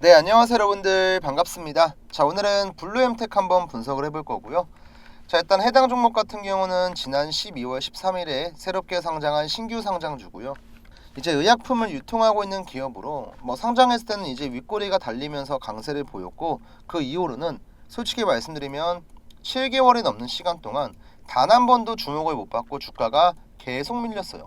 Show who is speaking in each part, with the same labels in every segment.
Speaker 1: 네, 안녕하세요 여러분들 반갑습니다. 자, 오늘은 블루엠텍 한번 분석을 해볼 거고요. 자, 일단 해당 종목 같은 경우는 지난 12월 13일에 새롭게 상장한 신규 상장주고요. 이제 의약품을 유통하고 있는 기업으로 뭐 상장했을 때는 이제 윗꼬리가 달리면서 강세를 보였고 그 이후로는 솔직히 말씀드리면 7개월이 넘는 시간 동안 단 한 번도 주목을 못 받고 주가가 계속 밀렸어요.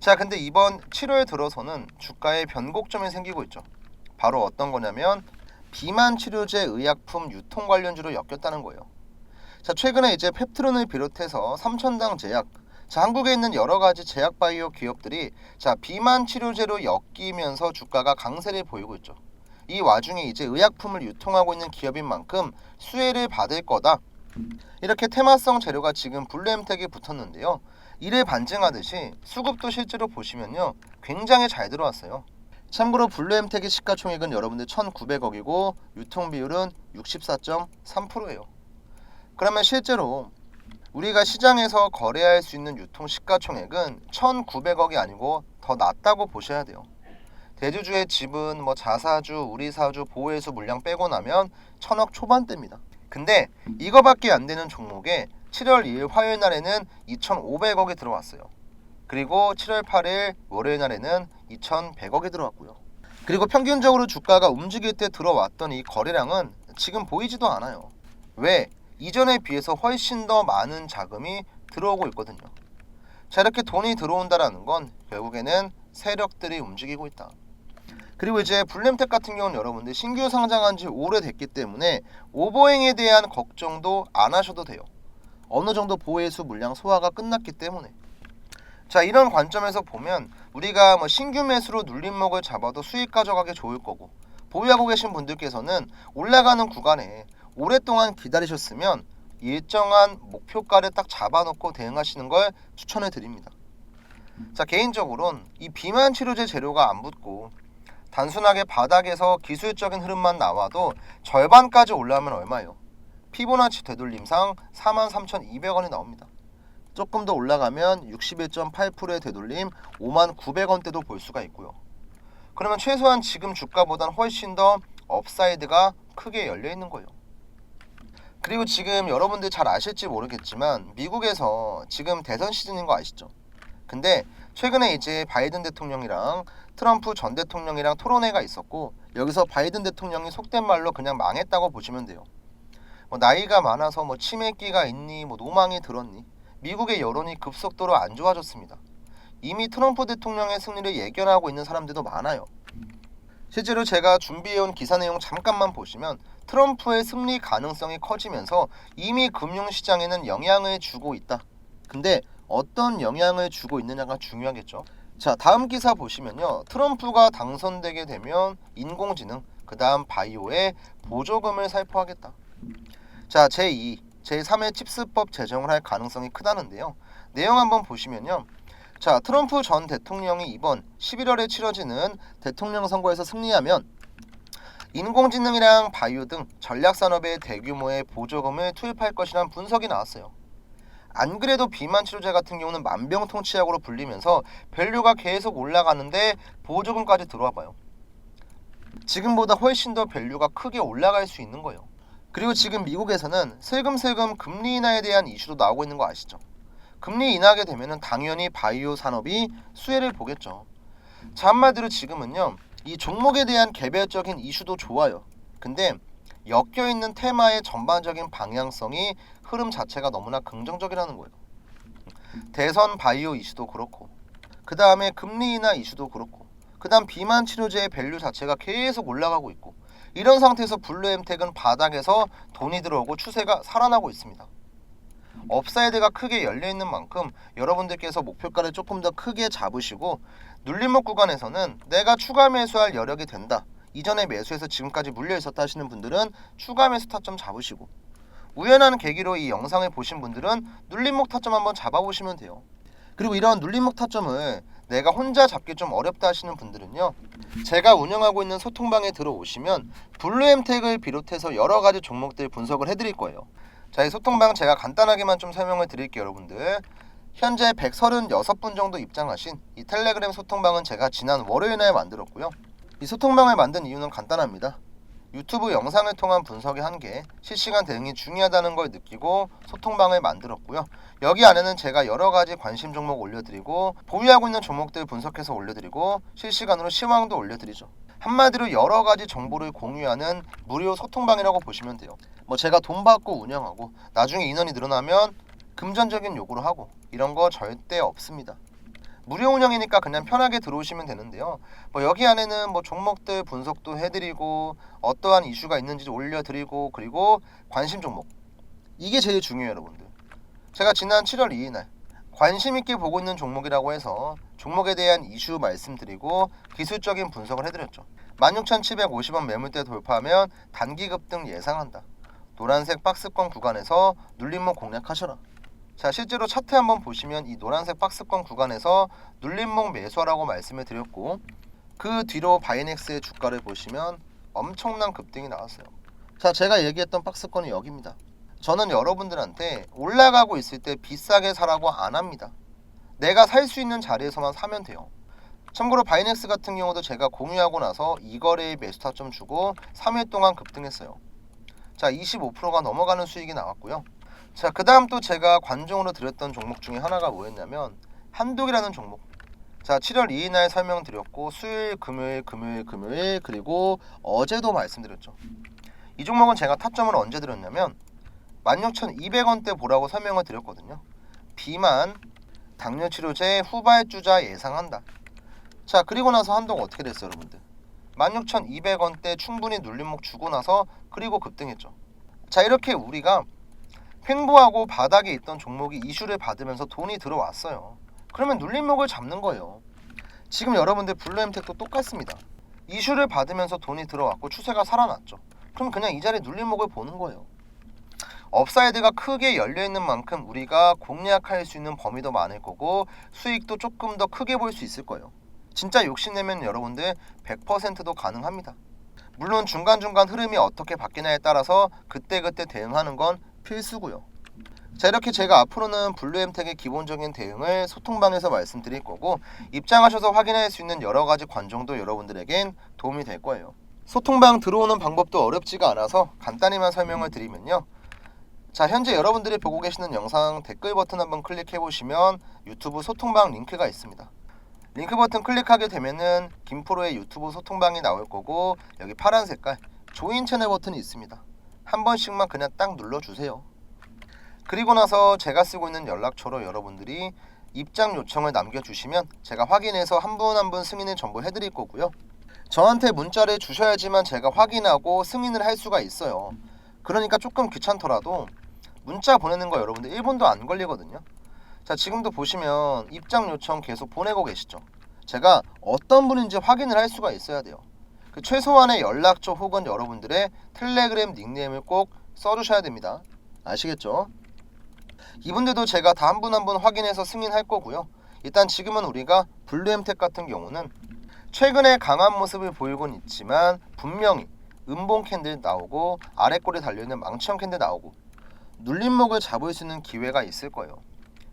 Speaker 1: 자, 근데 이번 7월 들어서는 주가에 변곡점이 생기고 있죠. 바로 어떤 거냐면 비만 치료제 의약품 유통 관련주로 엮였다는 거예요. 자, 최근에 이제 펩트론을 비롯해서 삼천당 제약, 자, 한국에 있는 여러 가지 제약 바이오 기업들이 자, 비만 치료제로 엮이면서 주가가 강세를 보이고 있죠. 이 와중에 이제 의약품을 유통하고 있는 기업인 만큼 수혜를 받을 거다. 이렇게 테마성 재료가 지금 블루엠텍에 붙었는데요. 이를 반증하듯이 수급도 실제로 보시면요. 굉장히 잘 들어왔어요. 참고로 블루엠텍의 시가총액은 여러분들 1,900억이고 유통 비율은 64.3%예요. 그러면 실제로 우리가 시장에서 거래할 수 있는 유통 시가총액은 1,900억이 아니고 더 낮다고 보셔야 돼요. 대주주의 지분, 뭐 자사주, 우리사주, 보호해수 물량 빼고 나면 천억 초반대입니다. 근데 이거밖에 안 되는 종목에 7월 2일 화요일 날에는 2,500억이 들어왔어요. 그리고 7월 8일 월요일 날에는 2,100억이 들어왔고요. 그리고 평균적으로 주가가 움직일 때 들어왔던 이 거래량은 지금 보이지도 않아요. 왜? 이전에 비해서 훨씬 더 많은 자금이 들어오고 있거든요. 자, 이렇게 돈이 들어온다라는 건 결국에는 세력들이 움직이고 있다. 그리고 이제 블렘텍 같은 경우는 여러분들 신규 상장한 지 오래됐기 때문에 오버행에 대한 걱정도 안 하셔도 돼요. 어느 정도 보혜수 물량 소화가 끝났기 때문에. 자 이런 관점에서 보면 우리가 뭐 신규 매수로 눌림목을 잡아도 수익 가져가기 좋을 거고 보유하고 계신 분들께서는 올라가는 구간에 오랫동안 기다리셨으면 일정한 목표가를 딱 잡아놓고 대응하시는 걸 추천해 드립니다. 자 개인적으로는 이 비만 치료제 재료가 안 붙고 단순하게 바닥에서 기술적인 흐름만 나와도 절반까지 올라오면 얼마예요? 피보나치 되돌림상 43,200원이 나옵니다. 조금 더 올라가면 61.8%의 되돌림 5만 900원대도 볼 수가 있고요. 그러면 최소한 지금 주가보다는 훨씬 더 업사이드가 크게 열려 있는 거예요. 그리고 지금 여러분들 잘 아실지 모르겠지만 미국에서 지금 대선 시즌인 거 아시죠? 근데 최근에 이제 바이든 대통령이랑 트럼프 전 대통령이랑 토론회가 있었고 여기서 바이든 대통령이 속된 말로 그냥 망했다고 보시면 돼요. 뭐 나이가 많아서 뭐 치매기가 있니 뭐 노망이 들었니 미국의 여론이 급속도로 안 좋아졌습니다. 이미 트럼프 대통령의 승리를 예견하고 있는 사람들도 많아요. 실제로 제가 준비해온 기사 내용 잠깐만 보시면 트럼프의 승리 가능성이 커지면서 이미 금융시장에는 영향을 주고 있다. 근데 어떤 영향을 주고 있느냐가 중요하겠죠. 자, 다음 기사 보시면요. 트럼프가 당선되게 되면 인공지능, 그 다음 바이오에 보조금을 살포하겠다. 자, 제2, 제3의 칩스법 제정을 할 가능성이 크다는데요. 내용 한번 보시면요. 자, 트럼프 전 대통령이 이번 11월에 치러지는 대통령 선거에서 승리하면 인공지능이랑 바이오 등 전략 산업에 대규모의 보조금을 투입할 것이란 분석이 나왔어요. 안 그래도 비만 치료제 같은 경우는 만병통치약으로 불리면서 밸류가 계속 올라가는데 보조금까지 들어와 봐요. 지금보다 훨씬 더 밸류가 크게 올라갈 수 있는 거예요. 그리고 지금 미국에서는 슬금슬금 금리 인하에 대한 이슈도 나오고 있는 거 아시죠? 금리 인하게 되면은 당연히 바이오 산업이 수혜를 보겠죠. 자, 한마디로 지금은요. 이 종목에 대한 개별적인 이슈도 좋아요. 근데 엮여 있는 테마의 전반적인 방향성이 흐름 자체가 너무나 긍정적이라는 거예요. 대선 바이오 이슈도 그렇고, 그 다음에 금리 인하 이슈도 그렇고, 그 다음 비만 치료제의 밸류 자체가 계속 올라가고 있고, 이런 상태에서 블루엠텍은 바닥에서 돈이 들어오고 추세가 살아나고 있습니다. 업사이드가 크게 열려 있는 만큼 여러분들께서 목표가를 조금 더 크게 잡으시고 눌림목 구간에서는 내가 추가 매수할 여력이 된다. 이전에 매수해서 지금까지 물려 있었다 하시는 분들은 추가 매수 타점 잡으시고 우연한 계기로 이 영상을 보신 분들은 눌림목 타점 한번 잡아보시면 돼요. 그리고 이런 눌림목 타점을 내가 혼자 잡기 좀 어렵다 하시는 분들은요. 제가 운영하고 있는 소통방에 들어오시면 블루엠텍을 비롯해서 여러 가지 종목들 분석을 해드릴 거예요. 자, 이 소통방 제가 간단하게만 좀 설명을 드릴게요, 여러분들. 현재 136분 정도 입장하신 이 텔레그램 소통방은 제가 지난 월요일 날 만들었고요. 이 소통방을 만든 이유는 간단합니다. 유튜브 영상을 통한 분석의 한계, 실시간 대응이 중요하다는 걸 느끼고 소통방을 만들었고요. 여기 안에는 제가 여러 가지 관심 종목 올려드리고 보유하고 있는 종목들 분석해서 올려드리고 실시간으로 시황도 올려드리죠. 한마디로 여러 가지 정보를 공유하는 무료 소통방이라고 보시면 돼요. 뭐 제가 돈 받고 운영하고 나중에 인원이 늘어나면 금전적인 요구를 하고 이런 거 절대 없습니다. 무료 운영이니까 그냥 편하게 들어오시면 되는데요. 뭐 여기 안에는 뭐 종목들 분석도 해드리고 어떠한 이슈가 있는지 올려드리고 그리고 관심 종목 이게 제일 중요해요, 여러분들. 제가 지난 7월 2일 날 관심 있게 보고 있는 종목이라고 해서 종목에 대한 이슈 말씀드리고 기술적인 분석을 해드렸죠. 16,750원 매물대 돌파하면 단기 급등 예상한다. 노란색 박스권 구간에서 눌림목 공략하셔라. 자 실제로 차트 한번 보시면 이 노란색 박스권 구간에서 눌림목 매수하라고 말씀을 드렸고 그 뒤로 바이넥스의 주가를 보시면 엄청난 급등이 나왔어요. 자 제가 얘기했던 박스권이 여기입니다. 저는 여러분들한테 올라가고 있을 때 비싸게 사라고 안 합니다. 내가 살 수 있는 자리에서만 사면 돼요. 참고로 바이넥스 같은 경우도 제가 공유하고 나서 이 거래에 매수 타점 주고 3일 동안 급등했어요. 자 25%가 넘어가는 수익이 나왔고요. 자, 그 다음 또 제가 관종으로 드렸던 종목 중에 하나가 뭐였냐면 한독이라는 종목. 자, 7월 2일 날 설명드렸고 수요일, 금요일, 금요일, 금요일 그리고 어제도 말씀드렸죠. 이 종목은 제가 타점을 언제 드렸냐면 16,200원대 보라고 설명을 드렸거든요. 비만 당뇨 치료제 후발주자 예상한다. 자, 그리고 나서 한동 어떻게 됐어요, 여러분들? 16,200원대 충분히 눌림목 주고 나서 그리고 급등했죠. 자, 이렇게 우리가 횡보하고 바닥에 있던 종목이 이슈를 받으면서 돈이 들어왔어요. 그러면 눌림목을 잡는 거예요. 지금 여러분들 블루엠텍도 똑같습니다. 이슈를 받으면서 돈이 들어왔고 추세가 살아났죠. 그럼 그냥 이 자리 눌림목을 보는 거예요. 업사이드가 크게 열려 있는 만큼 우리가 공략할 수 있는 범위도 많을 거고 수익도 조금 더 크게 볼 수 있을 거예요. 진짜 욕심내면 여러분들 100%도 가능합니다. 물론 중간중간 흐름이 어떻게 바뀌냐에 따라서 그때그때 대응하는 건 필수고요. 자 이렇게 제가 앞으로는 블루엠텍의 기본적인 대응을 소통방에서 말씀드릴 거고 입장하셔서 확인할 수 있는 여러 가지 관종도 여러분들에겐 도움이 될 거예요. 소통방 들어오는 방법도 어렵지가 않아서 간단히만 설명을 드리면요. 자 현재 여러분들이 보고 계시는 영상 댓글 버튼 한번 클릭해 보시면 유튜브 소통방 링크가 있습니다. 링크 버튼 클릭하게 되면은 김프로의 유튜브 소통방이 나올 거고 여기 파란 색깔 조인 채널 버튼이 있습니다. 한 번씩만 그냥 딱 눌러주세요. 그리고 나서 제가 쓰고 있는 연락처로 여러분들이 입장 요청을 남겨주시면 제가 확인해서 한 분 한 분 승인을 전부 해드릴 거고요. 저한테 문자를 주셔야지만 제가 확인하고 승인을 할 수가 있어요. 그러니까 조금 귀찮더라도 문자 보내는 거 여러분들 1분도 안 걸리거든요. 자 지금도 보시면 입장 요청 계속 보내고 계시죠. 제가 어떤 분인지 확인을 할 수가 있어야 돼요. 그 최소한의 연락처 혹은 여러분들의 텔레그램 닉네임을 꼭 써주셔야 됩니다. 아시겠죠? 이분들도 제가 다 한 분 한 분 확인해서 승인할 거고요. 일단 지금은 우리가 블루엠텍 같은 경우는 최근에 강한 모습을 보이곤 있지만 분명히 음봉 캔들 나오고 아래 꼬리 달려있는 망치형 캔들 나오고 눌림목을 잡을 수 있는 기회가 있을 거예요.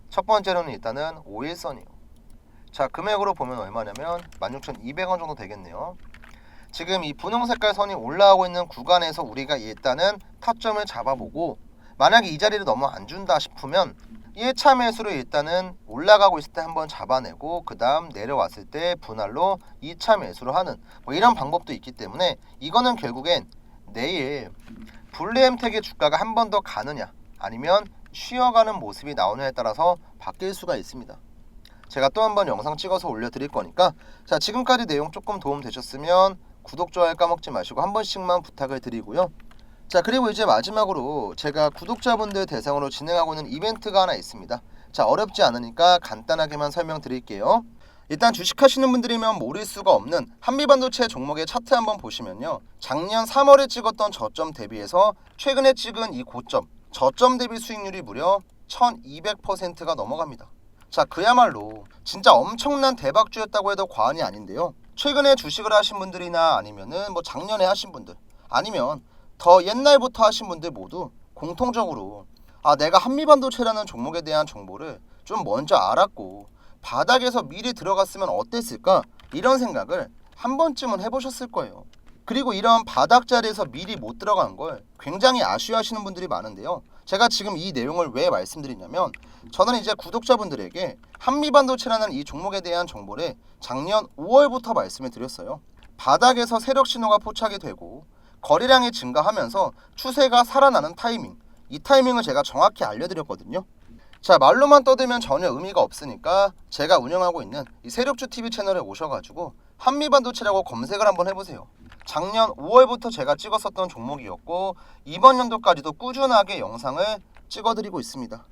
Speaker 1: 첫 번째로는 일단은 5일선이요. 자 금액으로 보면 얼마냐면 16,200원 정도 되겠네요. 지금 이 분홍 색깔 선이 올라오고 있는 구간에서 우리가 일단은 타점을 잡아보고 만약에 이 자리를 너무 안 준다 싶으면 1차 매수로 일단은 올라가고 있을 때 한번 잡아내고 그 다음 내려왔을 때 분할로 2차 매수로 하는 뭐 이런 방법도 있기 때문에 이거는 결국엔 내일 블루엠텍의 주가가 한 번 더 가느냐 아니면 쉬어가는 모습이 나오느냐에 따라서 바뀔 수가 있습니다. 제가 또 한 번 영상 찍어서 올려드릴 거니까 자 지금까지 내용 조금 도움 되셨으면 구독 좋아요 까먹지 마시고 한 번씩만 부탁을 드리고요. 자 그리고 이제 마지막으로 제가 구독자분들 대상으로 진행하고 있는 이벤트가 하나 있습니다. 자 어렵지 않으니까 간단하게만 설명드릴게요. 일단 주식하시는 분들이면 모를 수가 없는 한미반도체 종목의 차트 한번 보시면요. 작년 3월에 찍었던 저점 대비해서 최근에 찍은 이 고점 저점 대비 수익률이 무려 1200%가 넘어갑니다. 자 그야말로 진짜 엄청난 대박주였다고 해도 과언이 아닌데요. 최근에 주식을 하신 분들이나 아니면은 뭐 작년에 하신 분들 아니면 더 옛날부터 하신 분들 모두 공통적으로 아 내가 한미반도체라는 종목에 대한 정보를 좀 먼저 알았고 바닥에서 미리 들어갔으면 어땠을까 이런 생각을 한 번쯤은 해보셨을 거예요. 그리고 이런 바닥 자리에서 미리 못 들어간 걸 굉장히 아쉬워하시는 분들이 많은데요. 제가 지금 이 내용을 왜 말씀드리냐면 저는 이제 구독자분들에게 한미반도체라는 이 종목에 대한 정보를 작년 5월부터 말씀을 드렸어요. 바닥에서 세력 신호가 포착이 되고 거래량이 증가하면서 추세가 살아나는 타이밍 이 타이밍을 제가 정확히 알려드렸거든요. 자 말로만 떠들면 전혀 의미가 없으니까 제가 운영하고 있는 이 세력주 TV 채널에 오셔가지고 한미반도체라고 검색을 한번 해보세요. 작년 5월부터 제가 찍었었던 종목이었고 이번 연도까지도 꾸준하게 영상을 찍어드리고 있습니다.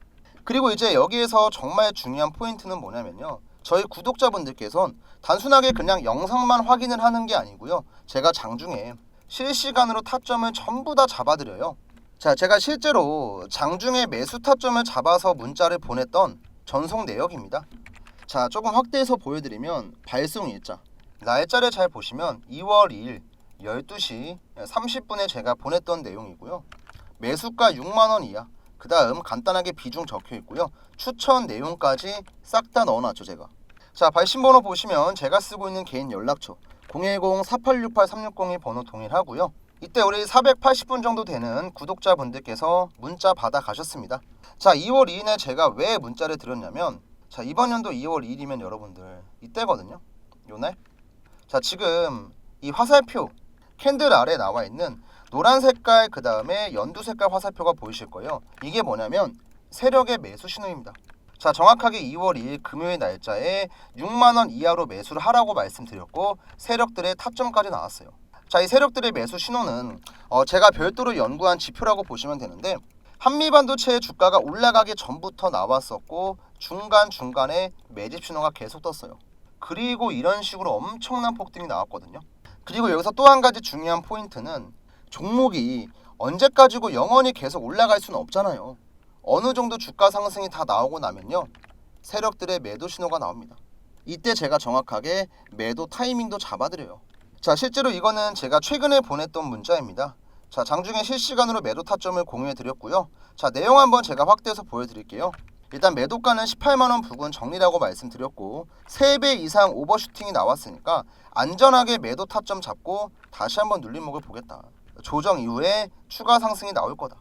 Speaker 1: 그리고 이제 여기에서 정말 중요한 포인트는 뭐냐면요. 저희 구독자분들께선 단순하게 그냥 영상만 확인을 하는 게 아니고요. 제가 장중에 실시간으로 타점을 전부 다 잡아드려요. 자, 제가 실제로 장중에 매수 타점을 잡아서 문자를 보냈던 전송 내역입니다. 자, 조금 확대해서 보여드리면 발송 일자. 날짜를 잘 보시면 2월 2일 12시 30분에 제가 보냈던 내용이고요. 매수가 6만 원 이하. 그 다음 간단하게 비중 적혀 있고요. 추천 내용까지 싹 다 넣어놨죠 제가. 자 발신번호 보시면 제가 쓰고 있는 개인 연락처 010-4868-360이 번호 동일하고요. 이때 우리 480분 정도 되는 구독자분들께서 문자 받아 가셨습니다. 자 2월 2일에 제가 왜 문자를 드렸냐면 자 이번 연도 2월 2일이면 여러분들 이때거든요. 요 날. 자 지금 이 화살표 캔들 아래 나와 있는 노란 색깔 그 다음에 연두 색깔 화살표가 보이실 거예요. 이게 뭐냐면 세력의 매수 신호입니다. 자 정확하게 2월 2일 금요일 날짜에 6만 원 이하로 매수를 하라고 말씀드렸고 세력들의 타점까지 나왔어요. 자 이 세력들의 매수 신호는 어, 제가 별도로 연구한 지표라고 보시면 되는데 한미반도체의 주가가 올라가기 전부터 나왔었고 중간 중간에 매집 신호가 계속 떴어요. 그리고 이런 식으로 엄청난 폭등이 나왔거든요. 그리고 여기서 또 한 가지 중요한 포인트는 종목이 언제까지고 영원히 계속 올라갈 수는 없잖아요. 어느 정도 주가 상승이 다 나오고 나면요. 세력들의 매도 신호가 나옵니다. 이때 제가 정확하게 매도 타이밍도 잡아드려요. 자, 실제로 이거는 제가 최근에 보냈던 문자입니다. 자, 장중에 실시간으로 매도 타점을 공유해 드렸고요. 자, 내용 한번 제가 확대해서 보여드릴게요. 일단 매도가는 18만 원 부근 정리라고 말씀드렸고 3배 이상 오버슈팅이 나왔으니까 안전하게 매도 타점 잡고 다시 한번 눌림목을 보겠다. 조정 이후에 추가 상승이 나올 거다.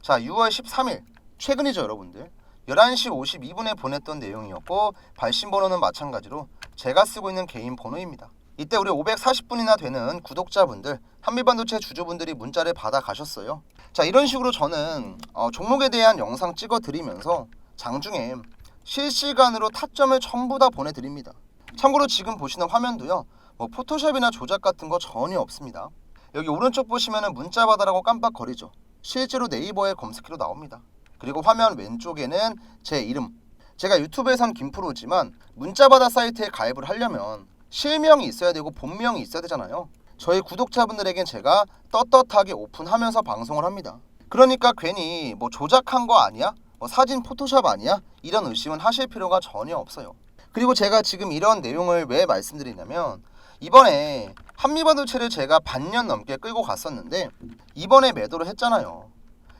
Speaker 1: 자, 6월 13일 최근이죠, 여러분들. 11시 52분에 보냈던 내용이었고 발신 번호는 마찬가지로 제가 쓰고 있는 개인 번호입니다. 이때 우리 540분이나 되는 구독자분들, 한미반도체 주주분들이 문자를 받아 가셨어요. 자, 이런 식으로 저는 어, 종목에 대한 영상 찍어 드리면서 장중에 실시간으로 타점을 전부 다 보내드립니다. 참고로 지금 보시는 화면도요, 뭐 포토샵이나 조작 같은 거 전혀 없습니다. 여기 오른쪽 보시면은 문자 받아라고 깜빡거리죠. 실제로 네이버에 검색해도 나옵니다. 그리고 화면 왼쪽에는 제 이름. 제가 유튜브에선 김프로지만 문자받아 사이트에 가입을 하려면 실명이 있어야 되고 본명이 있어야 되잖아요. 저희 구독자분들에겐 제가 떳떳하게 오픈하면서 방송을 합니다. 그러니까 괜히 뭐 조작한 거 아니야? 뭐 사진 포토샵 아니야? 이런 의심은 하실 필요가 전혀 없어요. 그리고 제가 지금 이런 내용을 왜 말씀드리냐면 이번에 한미반도체를 제가 반년 넘게 끌고 갔었는데 이번에 매도를 했잖아요.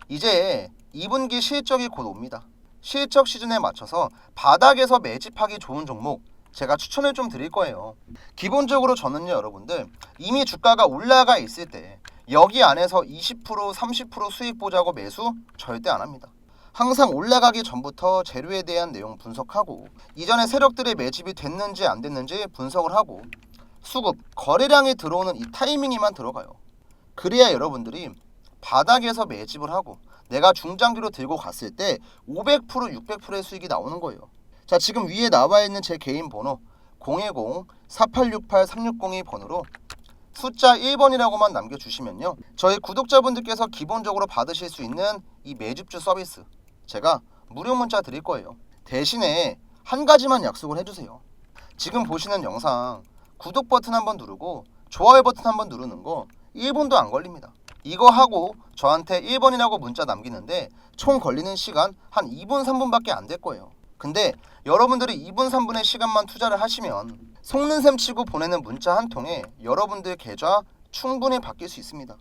Speaker 1: 이제 2분기 실적이 곧 옵니다. 실적 시즌에 맞춰서 바닥에서 매집하기 좋은 종목 제가 추천을 좀 드릴 거예요. 기본적으로 저는요, 여러분들 이미 주가가 올라가 있을 때 여기 안에서 20% 30% 수익 보자고 매수 절대 안 합니다. 항상 올라가기 전부터 재료에 대한 내용 분석하고 이전에 세력들의 매집이 됐는지 안 됐는지 분석을 하고 수급, 거래량이 들어오는 이 타이밍에만 들어가요. 그래야 여러분들이 바닥에서 매집을 하고 내가 중장기로 들고 갔을 때 500% 600%의 수익이 나오는 거예요. 자 지금 위에 나와 있는 제 개인 번호 010-4868-360이 번호로 숫자 1번이라고만 남겨주시면요. 저희 구독자분들께서 기본적으로 받으실 수 있는 이 매집주 서비스 제가 무료 문자 드릴 거예요. 대신에 한 가지만 약속을 해주세요. 지금 보시는 영상 구독 버튼 한번 누르고 좋아요 버튼 한번 누르는 거 1분도 안 걸립니다. 이거 하고 저한테 1번이라고 문자 남기는데 총 걸리는 시간 한 2분 3분밖에 안 될 거예요. 근데 여러분들이 2분 3분의 시간만 투자를 하시면 속는 셈 치고 보내는 문자 한 통에 여러분들 계좌 충분히 바뀔 수 있습니다.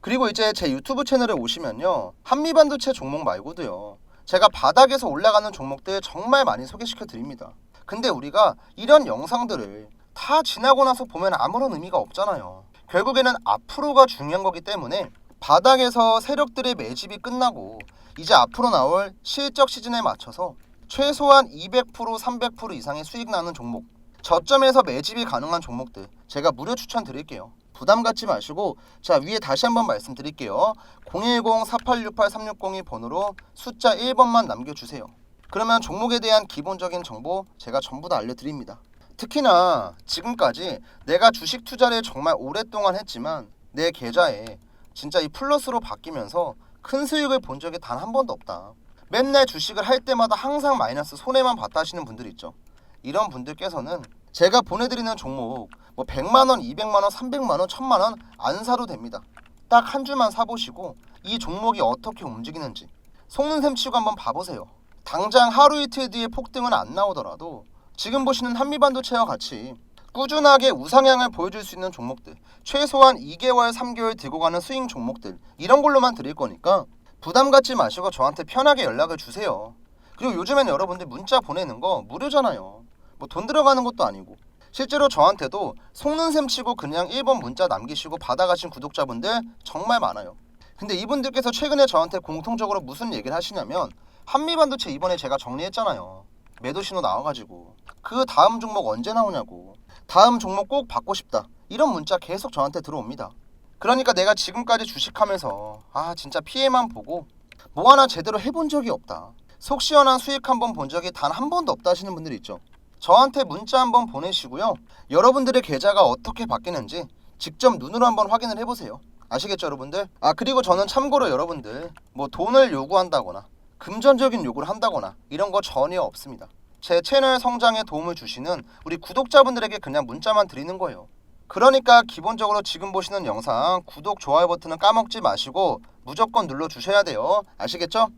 Speaker 1: 그리고 이제 제 유튜브 채널에 오시면요. 한미반도체 종목 말고도요. 제가 바닥에서 올라가는 종목들 정말 많이 소개시켜 드립니다. 근데 우리가 이런 영상들을 다 지나고 나서 보면 아무런 의미가 없잖아요. 결국에는 앞으로가 중요한 거기 때문에 바닥에서 세력들의 매집이 끝나고 이제 앞으로 나올 실적 시즌에 맞춰서 최소한 200% 300% 이상의 수익 나는 종목 저점에서 매집이 가능한 종목들 제가 무료 추천 드릴게요. 부담 갖지 마시고 자 위에 다시 한번 말씀드릴게요. 010-4868-360이 번호로 숫자 1번만 남겨주세요. 그러면 종목에 대한 기본적인 정보 제가 전부 다 알려드립니다. 특히나 지금까지 내가 주식 투자를 정말 오랫동안 했지만 내 계좌에 진짜 이 플러스로 바뀌면서 큰 수익을 본 적이 단 한 번도 없다. 맨날 주식을 할 때마다 항상 마이너스 손해만 봤다 하시는 분들 있죠. 이런 분들께서는 제가 보내드리는 종목 뭐 100만 원, 200만 원, 300만 원, 1000만 원 안 사도 됩니다. 딱 한 주만 사 보시고 이 종목이 어떻게 움직이는지 속는 셈 치고 한번 봐 보세요. 당장 하루 이틀 뒤에 폭등은 안 나오더라도 지금 보시는 한미반도체와 같이 꾸준하게 우상향을 보여줄 수 있는 종목들 최소한 2개월, 3개월 들고 가는 스윙 종목들 이런 걸로만 드릴 거니까 부담 갖지 마시고 저한테 편하게 연락을 주세요. 그리고 요즘에는 여러분들 문자 보내는 거 무료잖아요. 뭐 돈 들어가는 것도 아니고 실제로 저한테도 속는 셈 치고 그냥 1번 문자 남기시고 받아가신 구독자분들 정말 많아요. 근데 이분들께서 최근에 저한테 공통적으로 무슨 얘기를 하시냐면 한미반도체 이번에 제가 정리했잖아요. 매도 신호 나와가지고 그 다음 종목 언제 나오냐고 다음 종목 꼭 받고 싶다 이런 문자 계속 저한테 들어옵니다. 그러니까 내가 지금까지 주식하면서 아 진짜 피해만 보고 뭐 하나 제대로 해본 적이 없다. 속 시원한 수익 한 번 본 적이 단 한 번도 없다 하시는 분들 있죠. 저한테 문자 한번 보내시고요. 여러분들의 계좌가 어떻게 바뀌는지 직접 눈으로 한번 확인을 해보세요. 아시겠죠, 여러분들? 아 그리고 저는 참고로 여러분들 뭐 돈을 요구한다거나 금전적인 요구를 한다거나 이런 거 전혀 없습니다. 제 채널 성장에 도움을 주시는 우리 구독자분들에게 그냥 문자만 드리는 거예요. 그러니까 기본적으로 지금 보시는 영상 구독, 좋아요 버튼은 까먹지 마시고 무조건 눌러 주셔야 돼요. 아시겠죠?